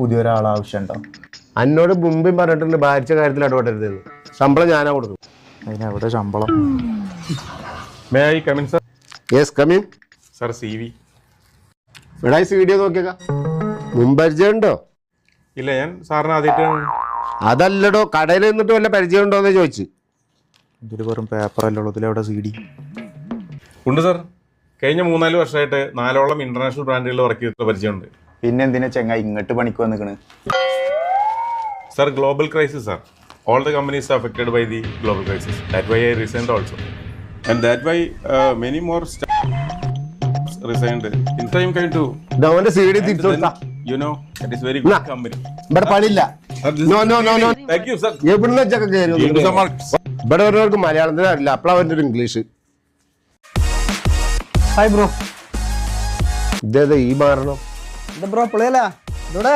പുതിയൊരാൾ ആവശ്യമുണ്ടോ അന്നോട് മുമ്പേ പറഞ്ഞിട്ടുണ്ട് ഭാരിച്ച കാര്യത്തിൽ ഇടപെടരുതെന്ന്. ശമ്പളം ഞാനാ കൊടുക്കും. അതിനെവിടെ ശമ്പളം? May I come in sir yes come in sir C V ഇവിടെ ഈ വീഡിയോ നോക്കിയേക്ക. മുമ്പ് പരിചയമുണ്ടോ ഇല്ല ഞാൻ സാറിന് ആദ്യമായിട്ട് അതല്ലടോ കടയിൽ നിന്നിട്ട് വല്ല പരിചയം ഉണ്ടോന്ന് ചോദിച്ചു. ഇതിൽ വെറും പേപ്പർ ഇതിലെവിടെ സി ഡി ഉണ്ട് സർ കഴിഞ്ഞ മൂന്നാൽ വർഷമായിട്ട് നാലോളം ഇന്റർനാഷണൽ ബ്രാൻഡുകളിൽ വർക്ക് ചെയ്തിട്ടുള്ള പരിചയമുണ്ട്. പിന്നെ എന്തിനാ ചെങ്ങ ഇങ്ങോട്ട് പണിക്ക് വന്നിക്കണ്? Sir global crisis sir all the companies affected by the global crisis that why I resigned also and that why many more resigned in time Kine to ദവന്റെ അവന്റെ സി ഡി തിരിച്ചു കൊടുത്താ. You know that is very. Good company ഇവിടെ പണിയില്ല. No no no no thank you sir എവിടുന്ന ചക്ക കയറി വന്നിട്ട് ഇവിടെ വരുന്നവർക്ക് മലയാളം അറിയില്ല. അപ്പളാ അവന്റെ ഒരു ഇംഗ്ലീഷ്. ഹായ് ബ്രോ ഇതേതാ ഈ മാറണം? ഇത് ബ്രോ പൊളിയല്ല ഇവിടെ